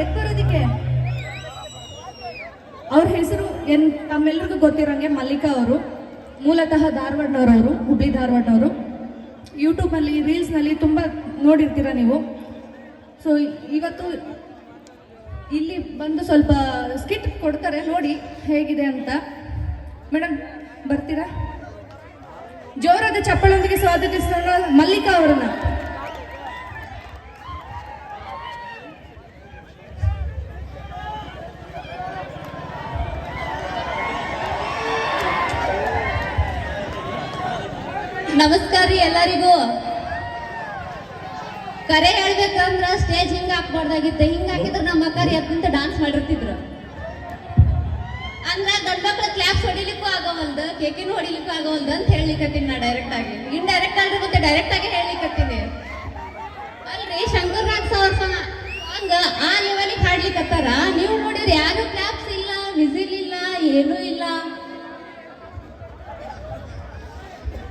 ಎದ್ ಬರೋದಿಕ್ಕೆ ಅವ್ರ ಹೆಸರು ಏನ್ ತಮ್ಮೆಲ್ರಿಗೂ ಗೊತ್ತಿರೋಂಗೆ ಮಲ್ಲಿಕಾ ಅವರು, ಮೂಲತಃ ಧಾರವಾಡನವರವರು, ಹುಬ್ಳಿ ಧಾರವಾಡನವರು. ಯೂಟ್ಯೂಬಲ್ಲಿ ರೀಲ್ಸ್ನಲ್ಲಿ ತುಂಬ ನೋಡಿರ್ತೀರ ನೀವು. ಸೊ ಇವತ್ತು ಇಲ್ಲಿ ಬಂದು ಸ್ವಲ್ಪ ಸ್ಕಿಟ್ ಕೊಡ್ತಾರೆ, ನೋಡಿ ಹೇಗಿದೆ ಅಂತ. ಮೇಡಮ್ ಬರ್ತೀರಾ? ಜೋರಾದ ಚಪ್ಪಳೊಂದಿಗೆ ಸ್ವಾಗತಿಸೋಣ ಮಲ್ಲಿಕಾ ಅವರನ್ನ? ನಮಸ್ಕಾರ ರೀ ಎಲ್ಲರಿಗೂ. ಕರೆ ಹೇಳ್ಬೇಕಂದ್ರ ಸ್ಟೇಜ್ ಹಿಂಗ ಹಾಕ್ಬಾರ್ದಾಗಿತ್ತು. ಹಿಂಗ ಹಾಕಿದ್ರ ನಮ್ಮ ಅಕ್ಕ ಎತ್ತಿಂತ ಡಾನ್ಸ್ ಮಾಡಿರ್ತಿದ್ರು. ಅಂದ್ರ ಗಂಡ್ಮಕ್ಳು ಕ್ಲಾಪ್ಸ್ ಹೊಡಿಲಿಕ್ಕೂ ಆಗೋವಲ್ದು ಕೇಕಿನ ಹೊಡಿಲಿಕ್ಕೂ ಆಗೋವಲ್ದು ಅಂತ ಹೇಳ್ಲಿಕ್ಕತ್ತೀನಿ ನಾ ಡೈರೆಕ್ಟ್ ಆಗಿ. ಇನ್ ಡೈರೆಕ್ಟ್ ಆದ್ರೆ ಮತ್ತೆ ಡೈರೆಕ್ಟ್ ಆಗಿ ಹೇಳಿಕತ್ತೀನಿ ಅಲ್ರಿ ಶಂಕರ್ ನಾಗ್ ಸರ್ ಹಂಗ ಆ ಲೆವೆಲಿಗೆ ಹಾಡ್ಲಿಕ್ಕತ್ತಾರ ನೀವು ನೋಡಿದ್ರೆ ಯಾರು ಕ್ಲಾಪ್ಸ್ ಇಲ್ಲ ವಿಸಿಲ್ ಇಲ್ಲ ಏನೂ ಇಲ್ಲ.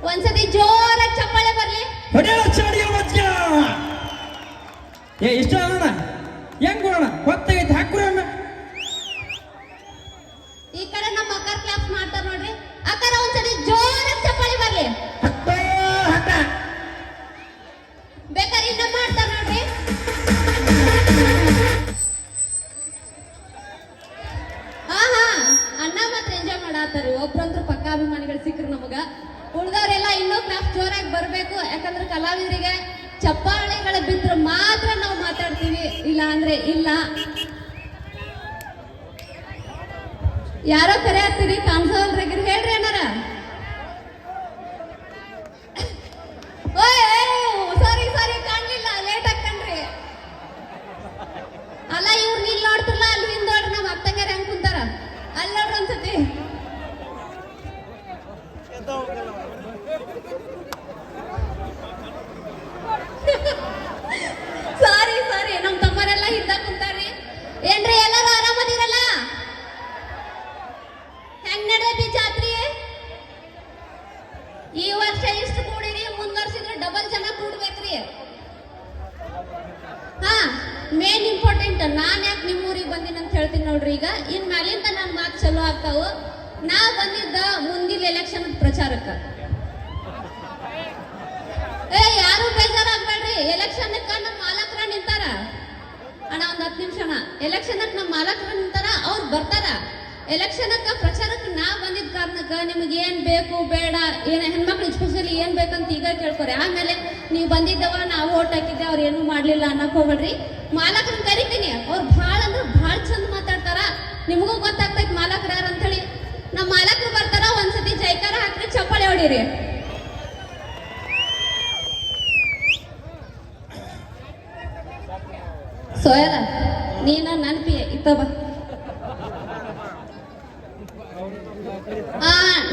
ಒಂದ್ಸತಿ ಜೋರಾಗಿ ಚಪ್ಪಾಳೆ ಬರ್ಲಿ. ಹೊಡೆಯಲ್ಲ ಚಾಡಿಯ ಏ ಇಷ್ಟ? ಬರ್ಬೇಕು ಯಾಕಂದ್ರೆ ಕಲಾವಿದರಿಗೆ ಚಪ್ಪಾಳೆಗಳ ಬಿದ್ರೆ ಮಾತ್ರ ನಾವು ಮಾತಾಡ್ತೀವಿ. ಇಲ್ಲ ಅಂದ್ರೆ ಇಲ್ಲ. ಯಾರೋ ಕರೆ ಹತ್ತೀರಿ ಕಾಣಿಸೋಲ್ರಾಗಿರ್ ಹೇಳ್ರಿ ಅಣ್ಣಾರ. ಈ ವರ್ಷ ಇಷ್ಟು ಕೂಡಿರಿ? ಮುಂದ್ ವರ್ಷ ಇದ್ರೆ ಡಬಲ್ ಜನ ಕೂಡ್ಬೇಕ್ರಿ. ಹಾ ಮೇನ್ ಇಂಪಾರ್ಟೆಂಟ್ ನಾನ್ ಯಾಕೆ ನಿಮ್ಮ ಊರಿಗೆ ಬಂದಿನ ಅಂತ ಹೇಳ್ತೀನಿ ನೋಡ್ರಿ ಈಗ. ಇನ್ ಮ್ಯಾಲಿಂದ ನನ್ನ ಮಾತು ಚಲೋ ಆಗ್ತಾವು. ನಾ ಬಂದಿದ್ದ ಮುಂದಿನ ಎಲೆಕ್ಷನ್ ಪ್ರಚಾರಕ್ಕ. ಏ, ಯಾರು ಬೇಜಾರಾಗ್ಬೇಡ್ರಿ? ಎಲೆಕ್ಷನ್ ನಮ್ಮ ಮಾಲಕ್ರ ನಿಂತಾರ. ಅಣ್ಣ, ಒಂದ್ ಹತ್ತು ನಿಮಿಷ ಎಲೆಕ್ಷನ್ ನಮ್ಮ ಮಾಲಕ್ರ ನಿಂತಾರ. ಅವ್ರು ಬರ್ತಾರ ಎಲೆಕ್ಷನ್ ಪ್ರಚಾರಕ್ಕೆ ನಾ ಬಂದಿದ್ದ ಕಾರಣಕ್ಕೆ ನಿಮ್ಗೆ ಏನು ಬೇಕು, ಬೇಡ, ಏನು ಹೆಣ್ಮಕ್ಳು ಸ್ಪೆಷಲಿ ಏನ್ ಬೇಕಂತ ಈಗ ಕೇಳ್ಕೊರಿ. ಆಮೇಲೆ ನೀವು ಬಂದಿದ್ದವ, ನಾವು ಓಟ್ ಹಾಕಿದ್ದೆ, ಅವ್ರು ಏನು ಮಾಡಲಿಲ್ಲ ಅನ್ನಕ್ ಹೋಗ್ಬೇಡ್ರಿ. ಮಾಲಕ್ರನ್ನ ಕರಿತೀನಿ. ಅವ್ರು ಭಾಳ ಅಂದ್ರೆ ಭಾಳ ಚಂದ ಮಾತಾಡ್ತಾರ. ನಿಮಗೂ ಗೊತ್ತಾಗ್ತೈತೆ ಮಾಲಕ್ರ ಯಾರು ಅಂತೇಳಿ. ನಮ್ಮ ಮಾಲಕ್ರು ಬರ್ತಾರ, ಒಂದ್ಸತಿ ಜೈಕಾರ ಹಾಕ್ರಿ, ಚಪ್ಪಾಳೆ ಹೊಡಿರಿ. ಸೋಯಲ, ನೀನ ನೆನಪಿ ಇತ್ತ ಬಾ.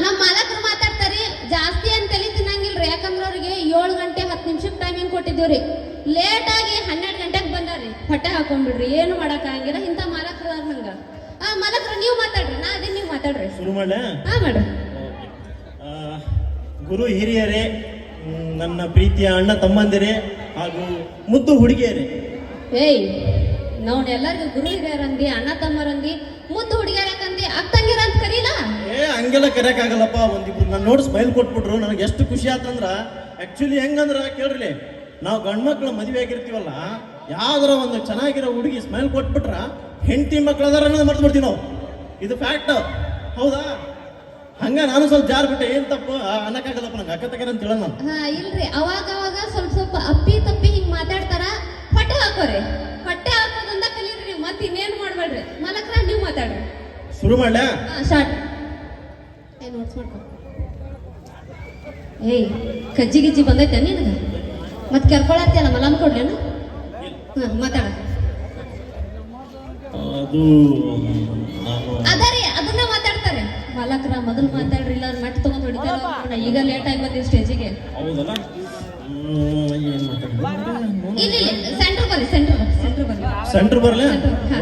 ನಮ್ಮ ಮಾಲಕರು ಮಾತಾಡ್ತಾರೆ. ಜಾಸ್ತಿ ಅಂತ ತಲೆ ತಿನ್ನಂಗಿಲ್ರಿ. ಯಾಕಂದ್ರೆ ಅವ್ರಿಗೆ ಏಳು ಗಂಟೆ ಹತ್ತು ನಿಮಿಷಕ್ಕೆ ಟೈಮಿಂಗ್ ಕೊಟ್ಟಿದ್ದೀವ್ರಿ. ಲೇಟ್ ಆಗಿ ಹನ್ನೆರಡು ಗಂಟೆಗೆ ಬಂದಾರ್ರಿ. ಹೊಟ್ಟೆ ಹಾಕೊಂಡ್ಬಿಡ್ರಿ. ಏನು ಮಾಡಕ್ ಆಗಂಗಿಲ್ಲ ಇಂಥ ಮಾಲಕರು ಅವ್ರ ಹಂಗ. ಆ ಮಾಲಕರು ನೀವು ಮಾತಾಡ್ರಿ. ನಾ ಅದೇ ನೀವು ಮಾತಾಡ್ರಿ. ಶುರು ಮಾಡ ಹಾ ಮಾಡ್ರಿ. ಆ, ಗುರು ಹಿರಿಯರೇ ನನ್ನ ಪ್ರೀತಿಯ ಅಣ್ಣ ತಮ್ಮಂದಿರೇ ಹಾಗೂ ಮುದ್ದು ಹುಡುಗಿಯರೇ. ಏಯ್ ನಾವು ಎಲ್ಲರಿಗೂ ಗುರು ಹಿರಿಯರಂದಿ ಅಣ್ಣ ತಮ್ಮರಂದಿ ಮುದ್ದು ಹುಡುಗಿಯರ ಅಕ್ಕ ಅಕ್ಕಂಗಿರ ಹಂಗೆಲ್ಲ ಕರೆಯಕ್ಕಾಗಲ್ಲಪ್ಪ ಒಂದಿಬ್ರು ನಾನು ನೋಡಿ ಸ್ಮೈಲ್ ಕೊಟ್ಬಿಟ್ರು ನನಗೆ ಎಷ್ಟು ಖುಷಿ ಆತಂದ್ರ ಆ್ಯಕ್ಚುಲಿ ಹೆಂಗಂದ್ರೆ ಕೇಳ್ರಿ ನಾವು ಗಂಡ್ಮಕ್ಳ ಮದುವೆ ಆಗಿರ್ತೀವಲ್ಲ ಯಾವ್ದಾರ ಒಂದು ಚೆನ್ನಾಗಿರೋ ಹುಡುಗಿ ಸ್ಮೈಲ್ ಕೊಟ್ಬಿಟ್ರ ಹೆಂಡತಿ ಮಕ್ಳು ಅದಾರ ಅನ್ನೋದು ಮರ್ತು ನಾವು. ಇದು ಫ್ಯಾಕ್ಟ್ ಹೌದಾ? ಹಂಗ ನಾನು ಸ್ವಲ್ಪ ಜಾರ್ ಬಿಟ್ಟೆ ಏನ್ ತಪ್ಪು? ಅನ್ನಕ್ಕಾಗಲ್ಲಪ್ಪ ನಂಗೆ ಅಕ್ಕ ತಗರ ಅಂತ ಹೇಳೋಣ ನಾನು. ಹಾ ಇಲ್ರಿ ಅವಾಗ ಅವಾಗ ಸ್ವಲ್ಪ ಸ್ವಲ್ಪ ಅಪ್ಪಿ ತಪ್ಪಿ ಹಿಂಗ್ ಮಾತಾಡ್ತಾರ ಹೊಟ್ಟೆ ಹಾಕೋರಿ. ಹೊಟ್ಟೆ ಹಾಕೋದಂದ ಕಲೀರಿ ನೀವು ಮತ್ತೆ ಇನ್ನೇನು ಮಾಡ್ಬೇಡ್ರಿ. ಮಲಕ್ರ ನೀವು ಮಾತಾಡ್ರಿ. ಶುರು ಮಾಡ್ಲಾ? ಹಾ ಸ್ಟಾರ್ಟ್ ನೋಟ್ಸ್ ಮಾಡ್ಕೊ. ಏಯ್ ಕಜ್ಜಿ ಗಿಜ್ಜಿ ಬಂದೈತೆ ನಿನಗ? ಮತ್ತೆ ಕೆರ್ಕೊಳತ್ತಿಯಲ್ಲ ಮಲಾಮ್ ಕೊಡ್ಲೇನ ಹಾ ಮಾತಾಡ. ಅದು ಅದರಿ ಅದನ್ನ ಮಾತಾಡ್ತಾರೆ. ಮಲಕ್ರ ಮೊದಲು ಮಾತಾಡ್ರಿ ಇಲ್ಲ ಮಟ್ ತಗೊಂಡ್ ಹೊಡಿತಾರ ಈಗ ಲೇಟ್ ಆಗಿ ಬಂದಿವಿ ಸ್ಟೇಜಿಗೆ ಇಲ್ಲಿ ಸೆಂಟ್ರ್ ಬರ್ರಿ ಸೆಂಟ್ರ್ ಬರ್ರಿ ಸೆಂಟ್ರ್ ಬರ್ರಿ. ಸೆಂಟ್ರ್ ಬರ್ಲೆ.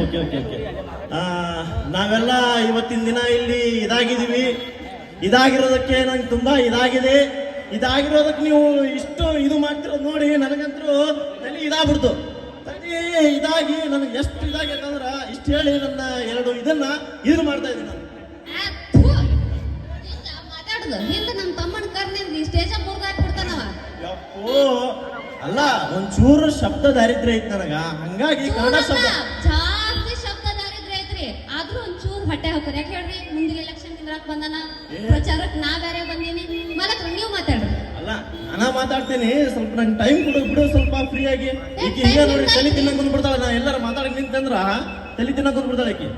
Okay okay okay. ನಾವೆಲ್ಲ ಇವತ್ತಿನ ದಿನ ಇಲ್ಲಿ ಇದಾಗಿದ್ದೀವಿ. ಇದಾಗಿರೋದಕ್ಕೆ ನಂಗೆ ತುಂಬಾ ಇದಾಗಿದೆ. ಇದಾಗಿರೋದಕ್ಕೆ ನೀವು ಇಷ್ಟು ಇದು ಮಾಡ್ತಿರೋದು ನೋಡಿ ನನಗಂತೂ ತಲೆ ಇದಾಗ್ಬಿಡ್ತು. ತಲೆ ಇದಾಗಿ ನನಗೆ ಎಷ್ಟು ಇದಾಗೈತೆ ಇಷ್ಟು ಹೇಳಿ ನನ್ನ ಎರಡು ಇದನ್ನ ಇದು ಮಾಡ್ತಾ ಇದ್ದೀನಿ ನಾನು. ಯಪ್ಪೋ. ಅಲ್ಲ ಒಂಚೂರು ಶಬ್ದ ದಾರಿದ್ರ್ಯ ಐತ್ ನನಗ. ಹಂಗಾಗಿ ಕನ್ನಡ ಶಬ್ದ ಜಾಸ್ತಿ ಶಬ್ದ ದಾರಿದ್ರ್ಯ ಐತ್ರಿ. ಆದ್ರೂ ಒಂಚೂರು ಹೊಟ್ಟೆ ಹಾಕ್ರಿ. ಯಾಕೆ ಹೇಳ್ರಿ? ಮುಂದಿನ ಬಂದನ. ಪ್ರಚಾರಕ್ ನಾ ಬೇರೆ ಬಂದೀನಿ. ಮಲಕ್ ನೀವು ಮಾತಾಡ್ರಿ. ಅಲ್ಲ ನಾನ ಮಾತಾಡ್ತೀನಿ. ಸ್ವಲ್ಪ ನಂಗೆ ಟೈಮ್ ಕೊಡು ಬಿಡು ಸ್ವಲ್ಪ ಫ್ರೀ ಆಗಿ. ಈಕಿ ಹಿಂಗೆ ನೋಡಿ. ತಲೆ ತಿನ್ನಕ್ ಬಂದ್ಬಿಡ್ತಾಳ. ನಾ ಎಲ್ಲಾರು ಮಾತಾಡಕ್ ನಿಂತಂದ್ರ ತಲೆ ತಿನ್ನಕ್ ಬಂದ್ಬಿಡ್ತಾಳೆ ಆಕೆ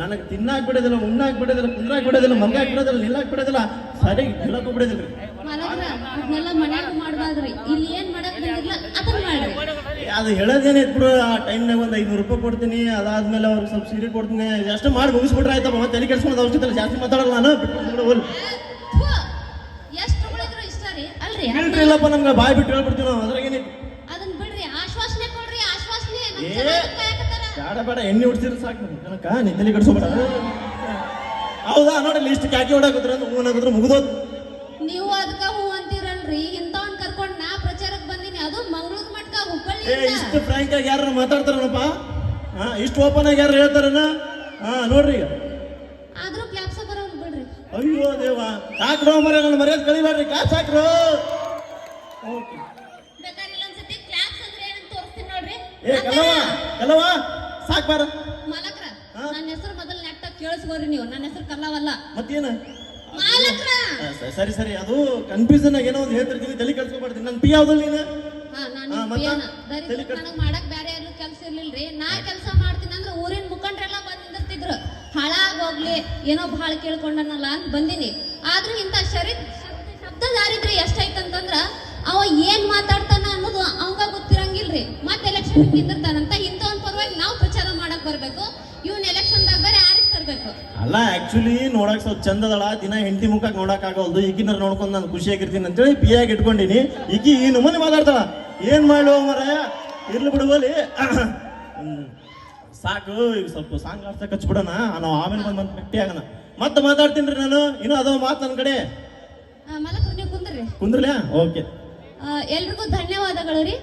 ನನಗೆ ತಿನ್ನಾಕ್ ಬಿಡೋದಿಲ್ಲ ಉಣ್ಣಾಕ್ ಬಿಡೋದಿಲ್ಲ ಕುಂದ್ರಾಕ್ ಬಿಡೋದಿಲ್ಲ ಮಲ್ಗಾಕ್ ಬಿಡೋದಿಲ್ಲ ನಿಲ್ಲಾಕ್ ಬಿಡೋದಿಲ್ಲ. ಸರಿ ಹೇಳಕ್ ಬಿಡೋದಿಲ್ಲ. ಅದನ್ನೆಲ್ಲ ಮನ್ಯಾಗ ಮಾಡ್ಬಾರ್ದ್ರಿ. ಇಲ್ಲಿ ಏನ್ ಮಾಡಕ್ ಬಂದಿಲ್ಲ ಅದನ್ನ ಮಾಡ್ರಿ. ಅದು ಹೇಳೋದೇನೆ ಇದ್ಬಿಡು ಆ ಟೈಮ್ನಾಗ ಒಂದು ಐನೂರು ರೂಪಾಯಿ ಕೊಡ್ತೀನಿ ಅದಾದ್ಮೇಲೆ ಅವ್ರಿಗೆ ಸ್ವಲ್ಪ ಸೀರೆ ಕೊಡ್ತೀನಿ ಅಷ್ಟು ಮಾಡಿ ಮುಗಿಸ್ಬಿಟ್ರೆ ಆಯ್ತಪ್ಪ ಮತ್ತೆ ತಲೆ ಕೆಡ್ಸ್ಕೊಳೋದು ಅವಶ್ಯಕತೆ ಜಾಸ್ತಿ ಮಾತಾಡಲ್ಲ ನಾನು. ಎಷ್ಟು ಉಳಿದ್ರು ಇಷ್ಟ ರೀ? ಅಲ್ರಿ ಹೇಳ್ರಿ ಇಲ್ಲಪ್ಪ ನಮ್ಗೆ ಬಾಯ್ ಬಿಟ್ಟು ಹೇಳ್ಬಿಡ್ತೀವಿ ನಾವು ಅದ್ರಾಗೇನೆ ಅದನ್ನ ಬಿಡ್ರಿ ಆಶ್ವಾಸನೆ ಕೊಡ್ರಿ ಆಶ್ವಾಸನೆ ಏ. ಬೇಡ ಬೇಡ ಎಣ್ಣೆ ಹೊಡ್ಸಿದ್ರೆ ಸಾಕು ನನಗೆ ಕನಕ ನೀ ತಲೆ ಕೆಡಿಸ್ಬೇಡ ಹೌದಾ ನೋಡಿ ಲಿಸ್ಟ್ ಕ್ಯಾಕಿ ಹೊಡಾಕತ್ರ ಅಂತ ಹೂನಾಗಿದ್ರೆ ಮುಗಿದೋದು ನೀವು ಅದಕ್ಕ ಏ ಇಷ್ಟು ಫ್ರ್ಯಾಂಕ್ ಆಗಿ ಯಾರು ಮಾತಾಡ್ತಾರನಪ್ಪ ಹಾ ಇಷ್ಟು ಓಪನ್ ಆಗಿ ಯಾರು ಹೇಳ್ತಾರನ ಹಾ ನೋಡ್ರಿ. ಆದ್ರೂ ಕ್ಲಾಪ್ಸ ಬರೋರು ಬಿಡ್ರಿ. ಅಯ್ಯೋ ದೇವ ಸಾಕ್ರೋ ಮರ ನನ್ನ ಮರ್ಯಾದೆ ಕಳಿಬೇಡ್ರಿ ಕಾಸು ಸಾಕ್ರು. ಓಕೆ. ಬೇಕಾದ್ರೆ ಇಲ್ಲೊಂದ್ಸತಿ ಕ್ಲಾಪ್ಸ್ ಅಂದ್ರೆ ಏನಂತ ತೋರಿಸ್ತೀನಿ ನೋಡ್ರಿ. ಏ ಕಲವ ಕಲವ ಸಾಕ್ ಬಾರ. ಮಾಲಕ್ರ ನನ್ನ ಹೆಸರು ಮೊದಲು ನೆಟ್ಟ ಕೇಳಿಸ್ಕೋರಿ ನೀವು. ನನ್ನ ಹೆಸರು ಕಲ್ಲವಲ್ಲ ಮತ್ತೇನ? ಮಾಲಕ್ರ! ಸರಿ ಸರಿ. ಅದು ಕನ್ಫ್ಯೂಷನ್ ಆಗಿ ಏನೋ ಒಂದು ಹೇಳ್ತಿರ್ತೀನಿ ತಲೆ ಕೆಡ್ಸ್ಕೊಬಾರ್ದು. ನನ್ನ ಪಿ ಯಾವ್ದು ನೀನು? ನನಗ್ ಮಾಡಕ್ ಬೇರೆ ಯಾರು ಕೆಲಸ ಇರ್ಲಿಲ್ರಿ. ನಾ ಕೆಲಸ ಮಾಡ್ತೀನಿ ಅಂದ್ರೆ ಊರಿನ ಮುಖಂಡ್ರೆಲ್ಲ ಬಂದ್ ನಿಂದಿರ್ತಿದ್ರು. ಹಾಳಾಗ್ ಹೋಗ್ಲಿ ಏನೋ ಬಹಳ ಕೇಳ್ಕೊಂಡನಲ್ಲ ಅಂತ ಬಂದಿನಿ. ಆದ್ರೂ ಇಂತ ಶರೀರ ಶಬ್ದ ದಾರಿದ್ರೆ ಎಷ್ಟಾಯ್ತಂತಂದ್ರ ಅವ ಏನ್ ಮಾತಾಡ್ತಾನ ಅನ್ನೋದು ಅವಂಗ ಗೊತ್ತಿರಂಗಿಲ್ರಿ. ಮತ್ತೆ ಎಲೆಕ್ಷನ್ ನಿಂದಿರ್ತಾನಂತ ಇಂಥವನ್ ಪರವಾಗಿ ನಾವು ಪ್ರಚಾರ ಮಾಡಕ್ ಬರ್ಬೇಕು. ಇವ್ನ ಎಲೆಕ್ಷನ್ದಾಗ ಬೇರೆ ಆರಿಸ್ ತರ್ಬೇಕು? ಅಲ್ಲ ಆಕ್ಚುಲಿ ನೋಡಕ್ ಸ್ವಲ್ಪ ಚಂದದಳ. ದಿನ ಹೆಂಡತಿ ಮುಖಕ್ಕೆ ನೋಡಕ್ ಆಗಲ್ದು ಈಗಿನ ನೋಡ್ಕೊಂಡು ನಾನು ಖುಷಿಯಾಗಿರ್ತೀನಿ ಅಂತೇಳಿ ಪಿಯಾಗಿ ಇಟ್ಕೊಂಡಿನಿ. ಈಕಿ ಈ ನಮೂನಿ ಮಾತಾಡ್ತಾಳ. ಏನ್ ಮಾಡ್ಲು ಮರ ಇರ್ಲಿ ಬಿಡುವಲ್ಲಿ. ಸಾಕು ಈಗ ಸ್ವಲ್ಪ ಸಾಂಗ್ ಆಡ್ತಾ ಕಚ್ ಬಿಡೋಣ ನಾವು ಆಮೇಲೆ ಬಂದ್ ಬಂದು ಭೇಟಿ ಆಗೋಣ. ಮತ್ತೆ ಮಾತಾಡ್ತೀನಿ ರೀ ನಾನು. ಇನ್ನೂ ಅದೋ ಮಾತು ನನ್ನ ಕಡೆ. ಮಲಕ್ರು ನೀವು ಕುಂದ್ರಿ. ಕುಂದ್ರಲ್ಯಾ ಓಕೆ. ಎಲ್ರಿಗೂ ಧನ್ಯವಾದಗಳು ರೀ.